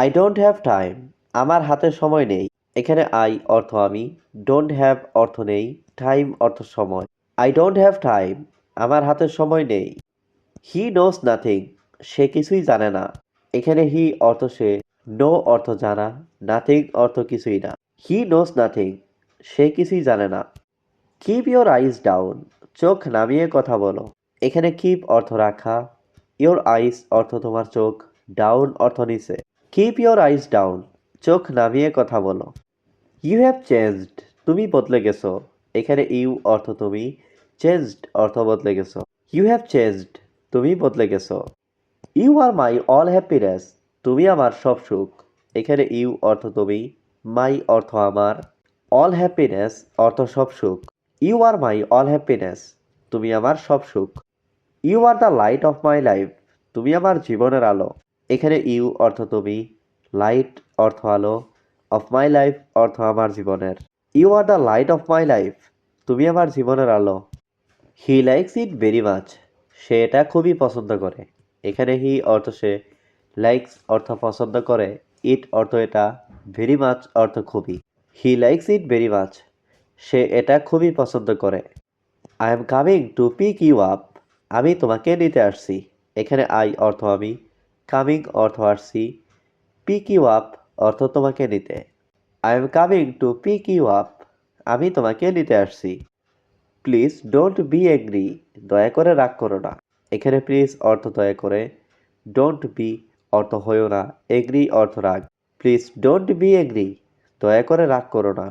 I don't have time আমার হাতে সময় নেই। এখানে আই অর্থ আমি। ডোন্ট হ্যাভ অর্থ নেই। টাইম অর্থ সময়। আই ডোন্ট হ্যাভ টাইম আমার হাতে সময় নেই। হি নোস নাথিং সে কিছুই জানে না। এখানে হি অর্থ সে। নো অর্থ জানা। নাথিং অর্থ কিছুই না। হি নোস নাথিং সে কিছুই জানে না। কিপ ইয়োর আইস ডাউন চোখ নামিয়ে কথা বলো। এখানে কিপ অর্থ রাখা। ইয়োর আইস অর্থ তোমার চোখ। ডাউন অর্থ নিচে। কিপ ইয়োর আইস ডাউন চোখ নামিয়ে কথা বলো। ইউ হ্যাভ চেঞ্জড তুমি বদলে গেছো। এখানে ইউ অর্থ তুমি। চেঞ্জড অর্থ বদলে গেছো। ইউ হ্যাভ চেঞ্জড তুমি বদলে গেছো। You are my all happiness তুমি আমার সব সুখ। এখানে ইউ অর্থ তুমি। মাই অর্থ আমার। অল হ্যাপিনেস অর্থ সব সুখ। You are my all happiness তুমি আমার সব সুখ। You are the light of my life তুমি আমার জীবনের আলো। এখানে ইউ অর্থ তুমি, লাইট অর্থ আলো, অফ মাই লাইফ অর্থ আমার জীবনের। You are the light of my life, তুমি আমার জীবনের আলো। He likes it very much, সে এটা খুবই পছন্দ করে। এখানে হি অর্থ সে, লাইকস অর্থ পছন্দ করে, ইট অর্থ এটা, ভেরি মাচ অর্থ খুবই। He likes it very much, সে এটা খুবই পছন্দ করে। I am coming to pick you up, আমি তোমাকে নিতে আসছি। এখানে আই অর্থ আমি কামিং অর্থ আসছি পিক ইউ আপ অর্থ তোমাকে নিতে। I am coming to pick you up আমি তোমাকে নিতে আসছি। প্লিজ ডোন্ট বি অ্যাংরি দয়া করে রাগ করো না। এখানে প্লিজ অর্থ দয়া করে ডোন্ট বি অর্থ হয়েও না এগ্রি অর্থ রাগ। প্লিজ ডোন্ট বি অ্যাংরি দয়া করে রাগ করো না।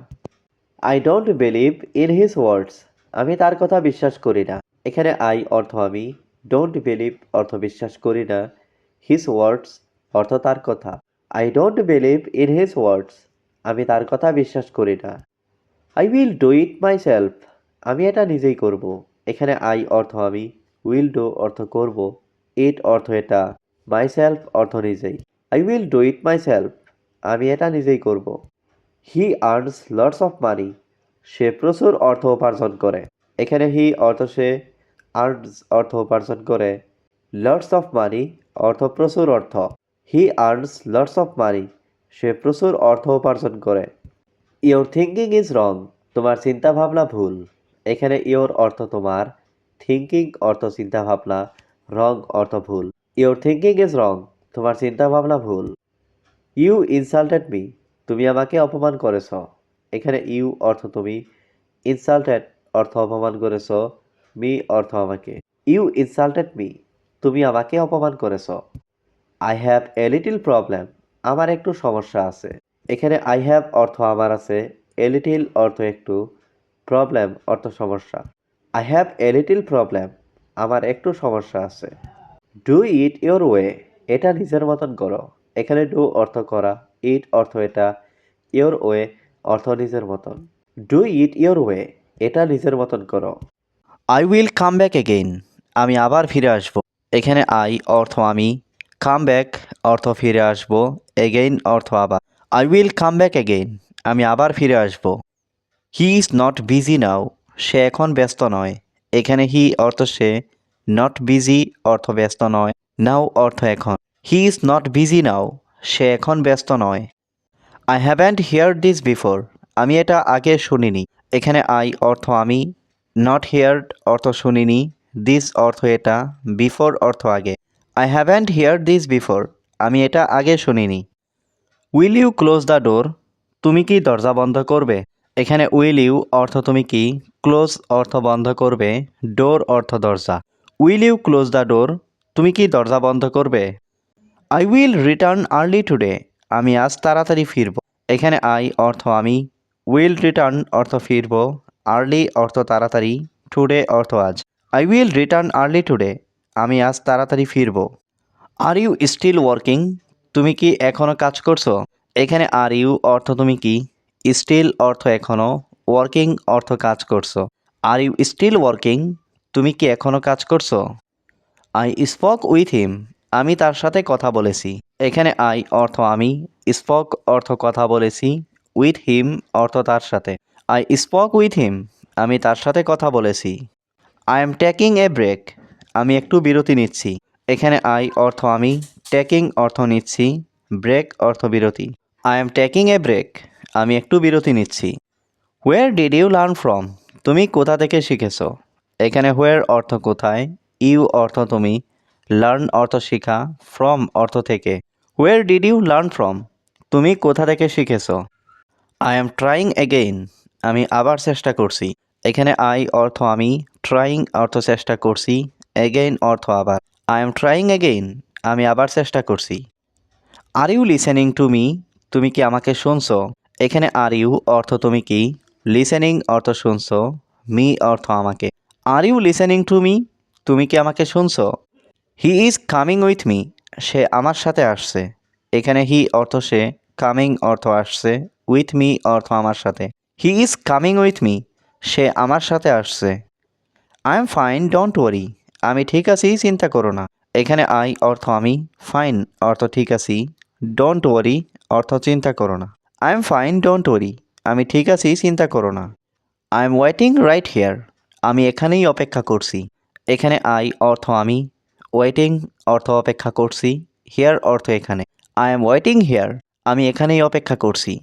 I don't believe in his words আমি তার কথা বিশ্বাস করি না। এখানে আই অর্থ আমি ডোন্ট বিলিভ অর্থ বিশ্বাস করি না। হিজ ওয়ার্ডস অর্থ তার কথা। I don't believe in his words আমি তার কথা বিশ্বাস করি না। I will do it myself আমি এটা নিজেই করব। এখানে আই অর্থ আমি। উইল ডু অর্থ করব। ইট অর্থ এটা। মাই সেলফ অর্থ নিজেই। I will do it myself আমি এটা নিজেই করব। He earns lots of money সে প্রচুর অর্থ উপার্জন করে। এখানে হি অর্থ সে আর্নস অর্থ উপার্জন করে। লটস অফ মানি অর্থ প্রচুর অর্থ। He earns lots of money সে প্রচুর অর্থ উপার্জন করে। ইয়োর থিঙ্কিং ইজ রং তোমার চিন্তা ভাবনা ভুল। এখানে ইয়োর অর্থ তোমার থিঙ্কিং অর্থ চিন্তা ভাবনা রং অর্থ ভুল। ইয়োর থিঙ্কিং ইজ রং তোমার চিন্তা ভাবনা ভুল। ইউ ইনসাল্টেড মি তুমি আমাকে অপমান করেছ। এখানে ইউ অর্থ তুমি ইনসাল্টেড অর্থ অপমান করেছ। মি অর্থ আমাকে। ইউ ইনসাল্টেড মি তুমি আমাকে অপমান করেছ। I have a little problem আমার একটু সমস্যা আছে। এখানে আই হ্যাভ অর্থ আমার আছে। এ লিটিল অর্থ একটু। প্রবলেম অর্থ সমস্যা। I have a little problem আমার একটু সমস্যা আছে। ডু ইট ইয়োর ওয়ে এটা নিজের মতন করো। এখানে ডু অর্থ করা। ইট অর্থ এটা। ইয়োর ওয়ে অর্থ নিজের মতন। ডু ইট ইয়োর ওয়ে এটা নিজের মতন করো। I will come back again আমি আবার ফিরে আসব। এখানে আই অর্থ আমি। কাম ব্যাক অর্থ ফিরে আসব। এগেইন অর্থ আবার। I will come back again আমি আবার ফিরে আসব। He is not busy now সে এখন ব্যস্ত নয়। এখানে হি অর্থ সে। নট বিজি অর্থ ব্যস্ত নয়। নাও অর্থ এখন। He is not busy now সে এখন ব্যস্ত নয়। I haven't hear this before আমি এটা আগে শুনিনি। এখানে আই অর্থ আমি। নট হিয়ার্ড অর্থ শুনিনি। দিস অর্থ এটা বিফোর অর্থ আগে। I haven't hear this before আমি এটা আগে শুনিনি। Will you close the door তুমি কি দরজা বন্ধ করবে? এখানে উইল ইউ অর্থ তুমি কি? ক্লোজ অর্থ বন্ধ করবে ডোর অর্থ দরজা। Will you close the door তুমি কি দরজা বন্ধ করবে? I will return early today আমি আজ তাড়াতাড়ি ফিরব। এখানে আই অর্থ আমি উইল রিটার্ন অর্থ ফিরব আর্লি অর্থ তাড়াতাড়ি টুডে অর্থ আজ। I will return early today আমি আজ তাড়াতাড়ি ফিরব। আর ইউ স্টিল ওয়ার্কিং তুমি কি এখনও কাজ করছ? এখানে আর ইউ অর্থ তুমি কি? স্টিল অর্থ এখনও ওয়ার্কিং অর্থ কাজ করছ। আর ইউ স্টিল ওয়ার্কিং তুমি কি এখনও কাজ করছ? আই স্পক উইথ হিম আমি তার সাথে কথা বলেছি। এখানে আই অর্থ আমি। স্পক অর্থ কথা বলেছি। উইথ হিম অর্থ তার সাথে। আই স্পক উইথ হিম আমি তার সাথে কথা বলেছি। I am taking a break আমি একটু বিরতি নিচ্ছি। এখানে আই অর্থ আমি টেকিং অর্থ নিচ্ছি ব্রেক অর্থ বিরতি। I am taking a break আমি একটু বিরতি নিচ্ছি। Where did you learn from তুমি কোথা থেকে শিখেছ? এখানে হোয়ার অর্থ কোথায় ইউ অর্থ তুমি লার্ন অর্থ শেখা ফ্রম অর্থ থেকে। Where did you learn from তুমি কোথা থেকে শিখেছ? আই এম ট্রাইং এগেইন আমি আবার চেষ্টা করছি। এখানে আই অর্থ আমি ট্রাইং অর্থ চেষ্টা করছি এগেইন অর্থ আবার। আই এম ট্রাইং এগেইন আমি আবার চেষ্টা করছি। Are you listening to me তুমি কি আমাকে শুনছো? এখানে আর ইউ অর্থ তুমি কি? লিসেনিং অর্থ শুনছো মি অর্থ আমাকে। Are you listening to me তুমি কি আমাকে শুনছো? He is coming with me সে আমার সাথে আসছে। এখানে হি অর্থ সে কামিং অর্থ আসছে উইথ মি অর্থ আমার সাথে। He is coming with me সে আমার সাথে আসছে। I am fine don't worry আমি ঠিক আছি, চিন্তা করো না। এখানে আই অর্থ আমি ফাইন অর্থ ঠিক আছি। ডোন্ট ওয়ারি অর্থ চিন্তা করো না। I am fine don't worry আমি ঠিক আছি, চিন্তা করো না। I am waiting right here আমি এখানেই অপেক্ষা করছি। এখানে আই অর্থ আমি ওয়েটিং অর্থ অপেক্ষা করছি। হেয়ার অর্থ এখানে। আই এম ওয়েটিং হেয়ার আমি এখানেই অপেক্ষা করছি।